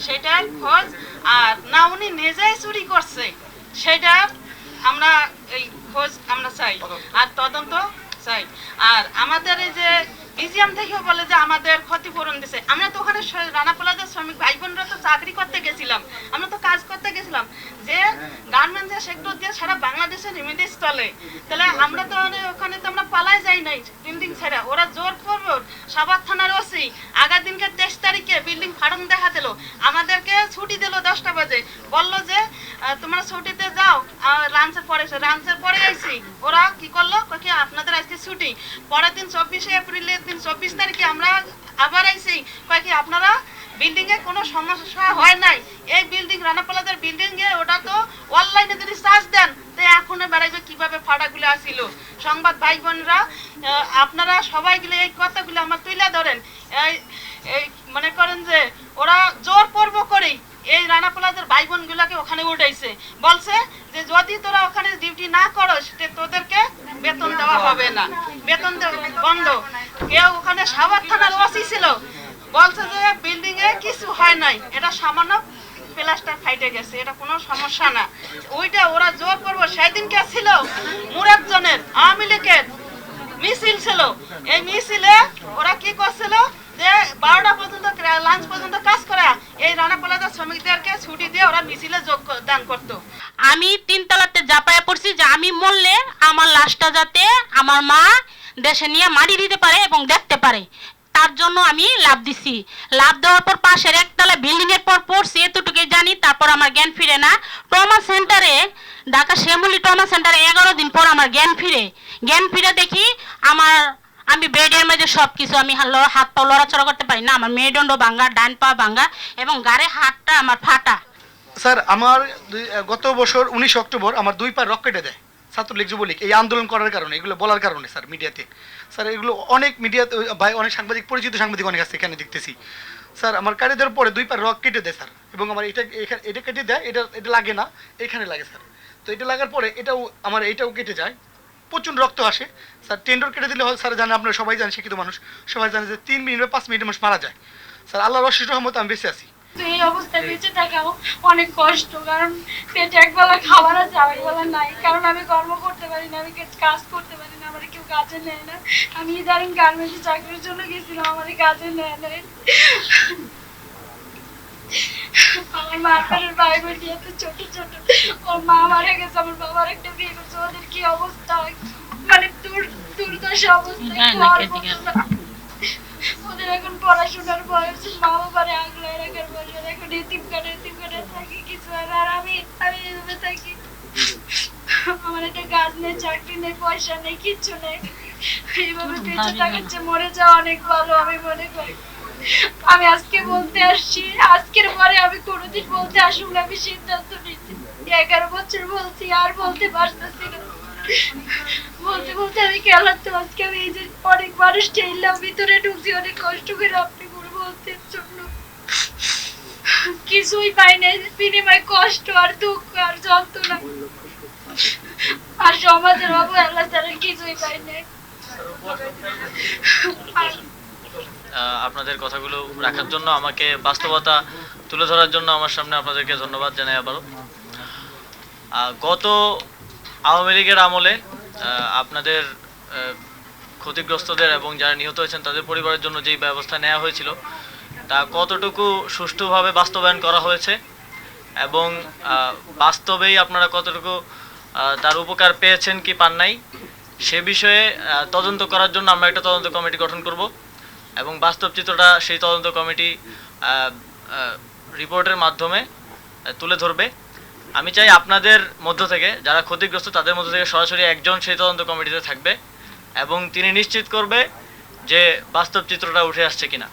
সেটার খোঁজ, আর না উনি নিজেই চুরি করছে, সেটা আমরা এই খোঁজ আমরা চাই, আর তদন্ত চাই। আর আমাদের এই যে মিউজিয়াম থেকেও বলে যে আমাদের ক্ষতিপূরণ দিছে। আমরা তো ওখানে রানা প্লাজার শ্রমিক ভাই বোনরা তো চাকরি করতে গেছিলাম। আমরা তো কাজ করতে গেছিলাম। যে গার্মেন্টসের সেক্টর দিয়ে সারা বাংলাদেশের রেমিডিস চলে তাহলে আমরা তো ওখানে- তো আমরা পালাই যাই নাই তিন দিন ছেড়ে ওরা জোর করব সাবাত থানার ওসি। আগার দিনকে তেইশ তারিখে বিল্ডিং ফাড়ন দেখা দিল। আমাদেরকে ছুটি দিল দশটা বাজে। বলল যে তোমরা ছুটিতে যাও। লাঞ্চের পরে লাঞ্চের পরে আইছি ওরা কি করল? কি, আপনাদের আজকে ছুটি। পরের দিন চব্বিশে এপ্রিলের দিন চব্বিশ তারিখে আমরা আবার আইছি কয় কি, আপনারা বিল্ডিং এ কোনো সমস্যা হয় নাই? এই বিল্ডিং রানা প্লাজার বিল্ডিং এ ওটা তো অনলাইনে যদি চার্জ দেন, তো বেড়াইবে কীভাবে ফাড়াগুলো আসিল? সংবাদ ভাই বোনরা আপনারা সবাই গেলে এই কথাগুলো আমার তুলে ধরেন। মনে করেন যে, ওরা জোর পর্ব করেই এই রানা প্লাজার ভাই বোনগুলোকে ওখানে উঠাইছে। বলছে যে, যদি তোরা ওখানে ডিউটি না করস তোদেরকে বেতন দেওয়া হবে না। বেতন বন্ধ। কেউ ওখানে সাবার থানার ওসি ছিল। বলছে যে বিল্ডিং এ কিছু হয় নাই। এটা সামান্য প্লাস্টার ফাইটে গেছে, এটা কোনো সমস্যা না। ওইটা ওরা জোর করব, সেদিন কে ছিল? মুরাদজনের আওয়ামী লীগের মিছিল ছিল। এই মিছিলে ওরা কি করছিল? যে বারোটা পর্যন্ত লাঞ্চ পর্যন্ত কাজ করা, এই রানা প্লাজা শ্রমিকদেরকে ছুটি দিয়ে ওরা মিছিলে যোগ দান করতো। আমি তিনতলাতে জাপায় পড়ছি যে আমি মরলে আমার লাশটা যাতে আমার মা দেশে নিয়ে মারি দিতে পারে এবং দেখতে পারে। তার জন্য আমি লাভ দিছি। লাভ দেওয়ার পর পাশের একতলা এর পর পড়ছি এতটুকু জানি, তারপর আমার জ্ঞান ফিরে না। ট্রমা সেন্টারে, ঢাকা শ্যামলী ট্রমা সেন্টারে এগারো দিন পর আমার জ্ঞান ফিরে। জ্ঞান ফিরে দেখি আমার, আমি বেডের মধ্যে সব কিছু আমি হাত- পা লড়াচড়া করতে পারি না। আমার মেরুদণ্ড ভাঙ্গা ডান পা ভাঙ্গা এবং গাড়ে হাতটা আমার ফাটা। স্যার, আমার গত বছর উনিশ অক্টোবর আমার দুই পা রক কেটে দেয়। ছাত্রলীগ, যুবলীগ, এই আন্দোলন করার কারণে, এগুলো বলার কারণে, স্যার, মিডিয়াতে। স্যার, এগুলো অনেক মিডিয়াতে ভাই, অনেক সাংবাদিক, পরিচিত সাংবাদিক অনেক আছে এখানে দেখতেছি। স্যার, আমার কাটে দেওয়ার পরে দুই পার রক কেটে দেয়, স্যার, এবং আমার এটা এখানে এটা কেটে দেয়, এটা এটা লাগে না, এখানে লাগে, স্যার। তো এটা লাগার পরে এটাও, আমার এটাও কেটে যায়। প্রচুর রক্ত আসে, স্যার টেন্ডর কেটে দিলে হয়, স্যার, জানে আপনারা সবাই জানেন শিক্ষিত মানুষ, সবাই জানে যে তিন মিনিট বা পাঁচ মিনিট মানুষ মারা যায়। স্যার আল্লাহ রশিদ রহমত আমি বেঁচে আছি। তো এই অবস্থায় বেঁচে থাকাও অনেক কষ্ট কারণ পেটে একবেলা খাবার আছে আরেকবেলা নাই। কারণ আমি কর্ম করতে পারি না আমি কাজ করতে পারি না আমার কেউ কাজে নেয় না। আমি ইদারিং গার্মেন্টসে চাকরির জন্য গেছিলাম আমার কাজে নেয় নাই। আমার ভাই ছোট ছোট। ওর মা মারা গেছে আমার বাবার একটা বিয়ে করছে। ওদের কি অবস্থা? মানে দূর দুর্দশা অবস্থা না। ওদের এখন পড়াশোনার বয়স মা বাবারে এতিম এতিম থাকি কিছু আর আমি আমি এভাবে থাকি। আমার একটা কাজ নেই চাকরি নেই পয়সা নেই কিচ্ছু নেই। এইভাবে বেঁচে থাকার চেয়ে মরে যাওয়া অনেক ভালো আমি মনে করি। আমি আজকে বলতে আসছি আজকের পরে আমি কোনোদিন বলতে আসুন না আমি সিদ্ধান্ত নিচ্ছি। এগারো বছর বলছি আর বলতে পারতেছি না। বলতে বলতে আমি খেলাতে আজকে আমি এই যে অনেক মানুষ ঠেললাম ভিতরে ঢুকছি অনেক কষ্ট করে আপনি করে বলতে জন্য কিছুই পাই না বিনিময় কষ্ট আর দুঃখ আর যন্ত্রণা। আর সমাজের অবহেলা ছাড়া কিছুই পাই নাই আপনাদের কথাগুলো রাখার জন্য আমাকে বাস্তবতা তুলে ধরার জন্য আমার সামনে আপনাদেরকে ধন্যবাদ জানাই আবারও। গত আওয়ামী লীগের আমলে আপনাদের ক্ষতিগ্রস্তদের এবং যারা নিহত হয়েছেন তাদের পরিবারের জন্য যেই ব্যবস্থা নেওয়া হয়েছিল তা কতটুকু সুষ্ঠুভাবে বাস্তবায়ন করা হয়েছে? এবং বাস্তবেই আপনারা কতটুকু তার উপকার পেয়েছেন কি পান নাই? সে বিষয়ে তদন্ত করার জন্য আমরা একটা তদন্ত কমিটি গঠন করব। এবং বাস্তব চিত্রটা সেই তদন্ত কমিটি রিপোর্টের মাধ্যমে তুলে ধরবে। আমি চাই আপনাদের মধ্য থেকে, যারা ক্ষতিগ্রস্ত তাদের মধ্য থেকে সরাসরি একজন সেই তদন্ত কমিটিতে থাকবে। এবং তিনি নিশ্চিত করবে যে বাস্তব চিত্রটা উঠে আসছে কিনা।